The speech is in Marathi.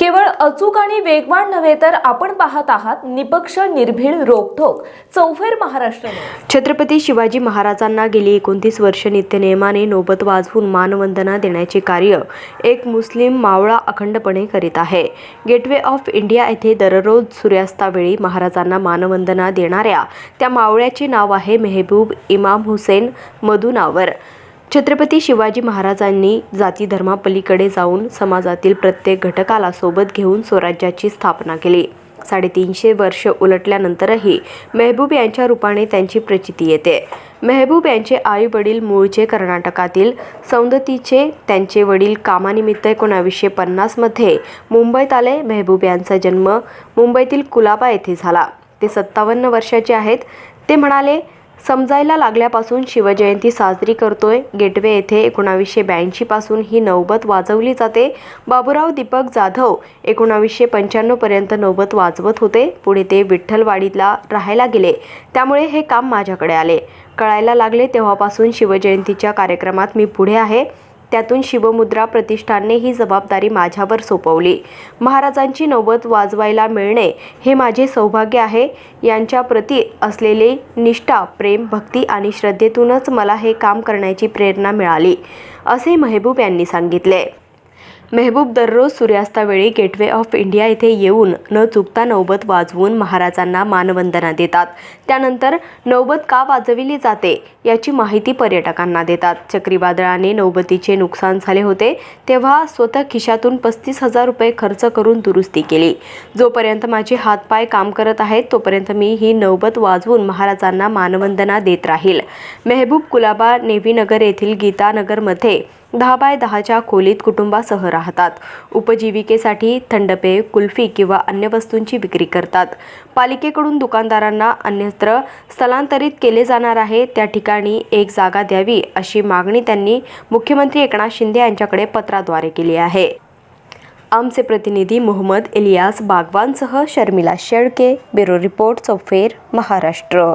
केवळ अचूक आणि वेगवान नव्हे तर आपण पाहत आहात निपक्ष निर्भीड रोखोक चौफेर महाराष्ट्र छत्रपती शिवाजी महाराजांना गेली एकोणतीस वर्ष नित्यनियमाने नोबत वाजवून मानवंदना देण्याचे कार्य एक मुस्लिम मावळा अखंडपणे करीत आहे. गेटवे ऑफ इंडिया येथे दररोज सूर्यास्तावेळी महाराजांना मानवंदना देणाऱ्या त्या मावळ्याचे नाव आहे मेहबूब इमाम हुसेन मधुनावर छत्रपती शिवाजी महाराजांनी जाती धर्मापलीकडे जाऊन समाजातील प्रत्येक घटकाला सोबत घेऊन स्वराज्याची स्थापना केली. साडेतीनशे वर्ष उलटल्यानंतरही मेहबूब यांच्या रूपाने त्यांची प्रचिती येते. मेहबूब यांचे आई वडील मूळचे कर्नाटकातील सौंदतीचे त्यांचे वडील कामानिमित्त एकोणावीसशे पन्नासमध्ये मुंबईत आले. मेहबूब यांचा जन्म मुंबईतील कुलाबा येथे झाला. ते सत्तावन्न वर्षाचे आहेत. ते म्हणाले समजायला लागल्यापासून शिवजयंती साजरी करतोय. गेटवे येथे एकोणावीसशे ब्याऐंशीपासून ही नौबत वाजवली जाते. बाबूराव दीपक जाधव एकोणावीसशे पंच्याण्णवपर्यंत नौबत वाजवत होते. पुढे ते विठ्ठलवाडीला राहायला गेले. त्यामुळे हे काम माझ्याकडे आले. कळायला लागले तेव्हापासून शिवजयंतीच्या कार्यक्रमात मी पुढे आहे. त्यातून शिवमुद्रा प्रतिष्ठानने ही जबाबदारी माझ्यावर सोपवली. महाराजांची नौबत वाजवायला मिळणे हे माझे सौभाग्य आहे. यांच्या प्रती असलेले निष्ठा प्रेम भक्ती आणि श्रद्धेतूनच मला हे काम करण्याची प्रेरणा मिळाली असे मेहबूब यांनी सांगितले. मेहबूब दररोज सूर्यास्तावेळी गेटवे ऑफ इंडिया येथे येऊन न चुकता नौबत वाजवून महाराजांना मानवंदना देतात. त्यानंतर नौबत का वाजविली जाते याची माहिती पर्यटकांना देतात. चक्रीवादळाने नौबतीचे नुकसान झाले होते तेव्हा स्वतः खिशातून पस्तीस हजार रुपये खर्च करून दुरुस्ती केली. जोपर्यंत माझे हातपाय काम करत आहेत तोपर्यंत मी ही नौबत वाजवून महाराजांना मानवंदना देत राहील. मेहबूब कुलाबा नेव्हीनगर येथील गीतानगरमध्ये दहा बाय दहाच्या खोलीत कुटुंबासह राहतात. उपजीविकेसाठी थंडपेय कुल्फी किंवा अन्य वस्तूंची विक्री करतात. पालिकेकडून दुकानदारांना अन्यत्र स्थलांतरित केले जाणार आहे. त्या ठिकाणी एक जागा द्यावी अशी मागणी त्यांनी मुख्यमंत्री एकनाथ शिंदे यांच्याकडे पत्राद्वारे केली आहे. आमचे प्रतिनिधी मोहम्मद इलियास बागवानसह शर्मिला शेळके ब्युरो रिपोर्ट चौफेर महाराष्ट्र.